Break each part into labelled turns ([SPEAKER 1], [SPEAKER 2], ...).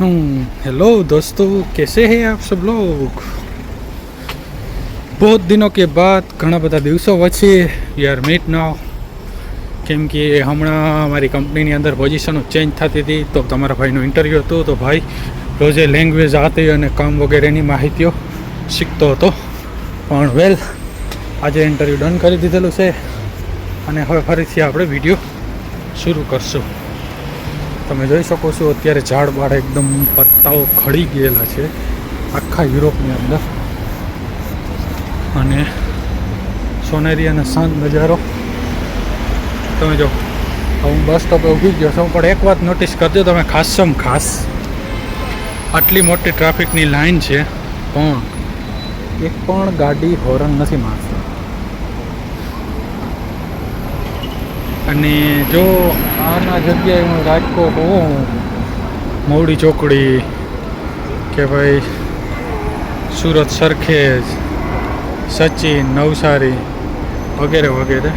[SPEAKER 1] हम्म, hello दोस्तों कैसे हैं आप सब लोग बहुत दिनों के बाद ઘણા બધા દિવસો પછી યાર મીટ નાવ કેમ કે હમણાં મારી કંપનીની અંદર પોઝિશનો ચેન્જ થતી હતી તો તમારા ભાઈનું ઇન્ટરવ્યૂ હતું તો ભાઈ રોજે લેંગ્વેજ આતી અને કામ વગેરેની માહિતીઓ શીખતો હતો પણ વેલ આજે ઇન્ટરવ્યૂ ડન કરી દીધેલું છે અને હવે ફરીથી આપણે વિડીયો શરૂ કરશું તમે જોઈ શકો છો, અત્યારે ઝાડ બાળ એકદમ પત્તાઓ ખડી ગયેલા છે આખા યુરોપની અંદર. અને સોનેરી અને શાંત નજારો. તમે જો હું બસ સ્ટોપે ઊભી ગયો છું, પણ એક વાત નોટિસ કરજો, તમે ખાસમ ખાસ. આટલી મોટી ટ્રાફિકની લાઈન છે, પણ એક પણ ગાડી હોર્ન નથી મારતી. અને જો આના જગ્યાએ હું રાજકોટ હોઉં, મવડી ચોકડી, કે ભાઈ સુરત સરખેજ, સચિન, નવસારી, વગેરે વગેરે.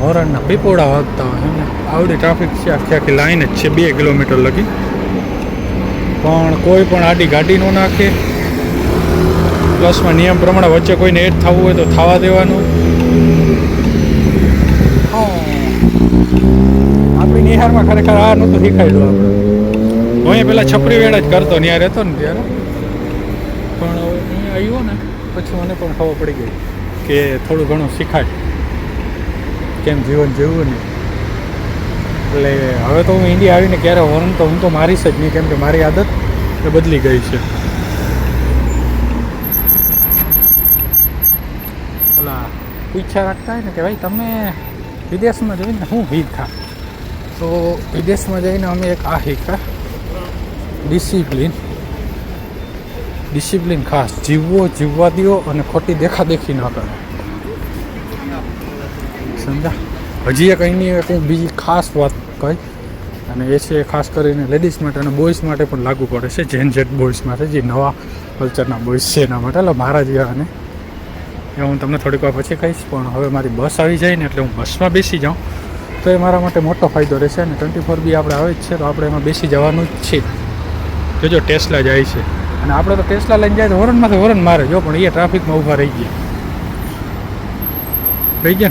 [SPEAKER 1] હોરણના પીપોડા વાગતા હોય એમને. આવડી ટ્રાફિક છે, આખી આખી લાઈન જ છે, બે કિલોમીટર લગી. પણ કોઈ પણ આડી ગાડી ન નાખે. પ્લસમાં નિયમ પ્રમાણે વચ્ચે કોઈને એડ થવું હોય તો થવા દેવાનું. આપણી નિહારમાં ખરેખર આ નહોતું શીખાયેલું આપણે. હું અહીંયા પહેલાં છપરી વેળા જ કરતો ત્યાં રહેતો ને ત્યારે. પણ અહીંયા આવ્યો ને, પછી મને પણ ખબર પડી ગઈ કે થોડું ઘણું શીખાય. કેમ જીવન જીવવું ને. એટલે હવે તો હું ઇન્ડિયા આવીને ક્યારે હોર્ન તો હું તો મારીશ જ નહીં, કેમ કે મારી આદત એ બદલી ગઈ છે. ઓલા પૂછ્યા રાખતા હોય ને કે ભાઈ તમે વિદેશમાં જઈને હું હીખા તો વિદેશમાં જઈને અમે એક આ હીખા ડિસિપ્લિન ડિસિપ્લિન ખાસ, જીવવો જીવવા દો અને ખોટી દેખાદેખી ન કરો. સમજા? હજી એક અહીંની કંઈક બીજી ખાસ વાત કહી, અને એ છે ખાસ કરીને લેડીઝ માટે અને બોયઝ માટે પણ લાગુ પડે છે જેન જેટ બોયઝ માટે, જે નવા કલ્ચરના બોયઝ છે એના માટે. એટલે મારા જેવા અને એ હું તમને થોડીક વાર પછી કહીશ, પણ હવે મારી બસ આવી જાય ને એટલે હું બસમાં બેસી જાઉં. તો એ મારા માટે મોટો ફાયદો રહેશે અને ટ્વેન્ટી ફોર બી આપણે આવે જ છે, તો આપણે એમાં બેસી જવાનું જ છે. જોજો, ટેસ્લા જાય છે. અને આપણે તો ટેસ્લા લઈને જાય તો હોરનમાંથી હોરન મારે, જો પણ એ ટ્રાફિકમાં ઊભા રહી ગયા. રહી ગયા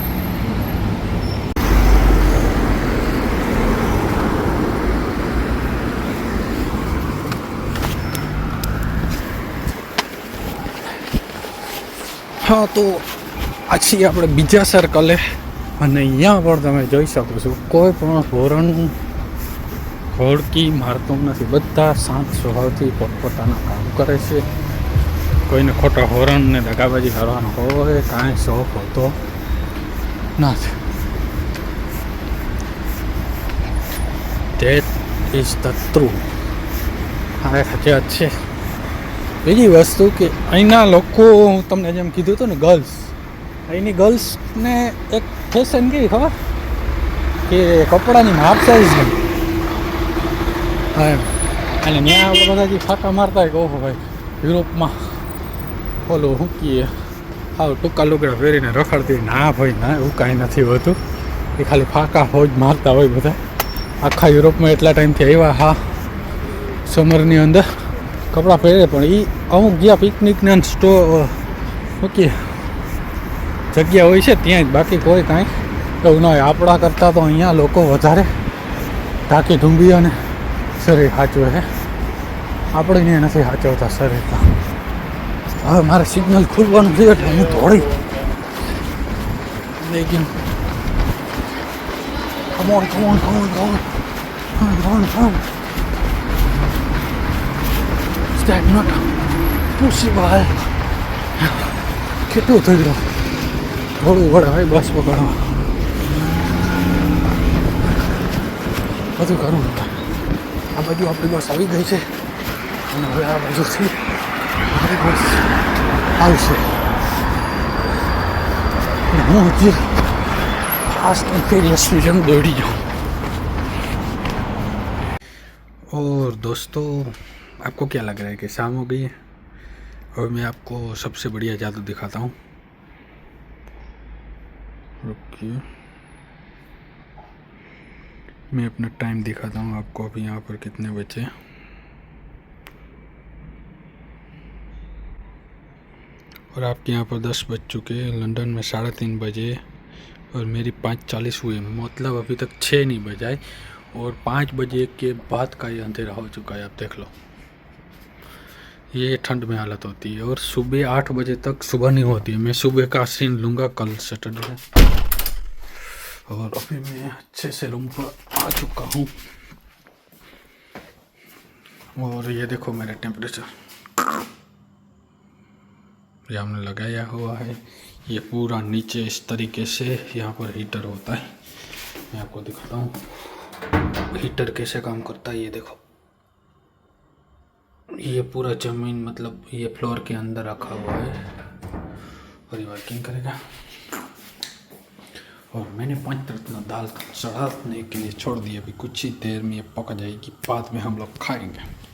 [SPEAKER 1] હા, તો પછી આપણે બીજા સર્કલે અને અહીંયા પણ તમે જોઈ શકો છો, કોઈ પણ હોરણ હોડકી મારતો નથી. બધા શાંત સ્વભાવથી પોતપોતાના કામ કરે છે. કોઈને ખોટા હોરણ ને દગાબાજી કરવાનો હોય, કાંઈ શોખ હોતો નથી. ધેટ ઇઝ ધ ટ્રુ આ વાત છે. બીજી વસ્તુ કે અહીંના લોકો, હું તમને જેમ કીધું હતું ને, ગર્લ્સ. અહીંની ગર્લ્સને એક ફેશન કેવી ખબર? કે કપડાની માપ સાઈઝ નહીં હા, એમ. અને ત્યાં આપણે બધા જે ફાંકા મારતા હોય કે, ઓહો ભાઈ, યુરોપમાં ઓલું શું કહીએ હા ટૂંકા લુગડા પહેરીને રખડતી ના ભાઈ, ના, એવું કાંઈ નથી હોતું. એ ખાલી ફાંકા હોય મારતા હોય બધા. આખા યુરોપમાં એટલા ટાઈમથી આવ્યા હા સમરની અંદર. કપડાં પહેરે, પણ એ અમુક જ્યાં પિકનિકના સ્ટો ઓકે જગ્યા હોય છે, ત્યાં જ. બાકી કોઈ કાંઈ એવું ના હોય. આપણા કરતાં તો અહીંયા લોકો વધારે ઢાંકી ઢૂંબી અને શરીર સાચવે છે. આપણે ને નથી સાચવતા શરીર હવે મારે સિગ્નલ ખુલવાનું થયું એટલે હું દોડી. લેકિન come on come on come on come on come on come on that not possible? કેટલું થઈ ગયું થોડું વળાવે બસ પકડો બધું ઘણું આ બધું આપણી બસ આવી ગઈ છે અને હવે આ બાજુથી મારી બસ આવશે હું હજી ફાસ્ટ એન્ડ ફેરિયસ સિઝન દોડી જાઉં ઓર દોસ્તો आपको क्या लग रहा है कि शाम हो गई है? और मैं आपको सबसे बढ़िया जादू दिखाता हूँ। मैं अपना टाइम दिखाता हूँ आपको अभी यहाँ पर कितने बचे और आपके यहाँ पर दस बज चुके हैं। लंदन में साढ़े तीन बजे और मेरी पाँच चालीस हुए मतलब अभी तक छः नहीं बजाए और पाँच बजे के बाद का ये अंधेरा हो चुका है, आप देख लो। ये ठंड में हालत होती है और सुबह आठ बजे तक सुबह नहीं होती है। मैं सुबह का सीन लूँगा, कल सैटरडे और अभी मैं अच्छे से रूम पर आ चुका हूँ। और ये देखो मेरा टेम्परेचर ये हमने लगाया हुआ है। ये पूरा नीचे इस तरीके से यहाँ पर हीटर होता है। मैं आपको दिखाता हूँ। हीटर कैसे काम करता है ये देखो। ये पूरा ज़मीन मतलब ये फ्लोर के अंदर रखा हुआ है। और ये वर्किंग करेगा। और मैंने पाँच रत्न दाल चढ़ाने के लिए छोड़ दिया अभी कुछ ही देर में ये पक जाएगी, बाद में हम लोग खाएँगे।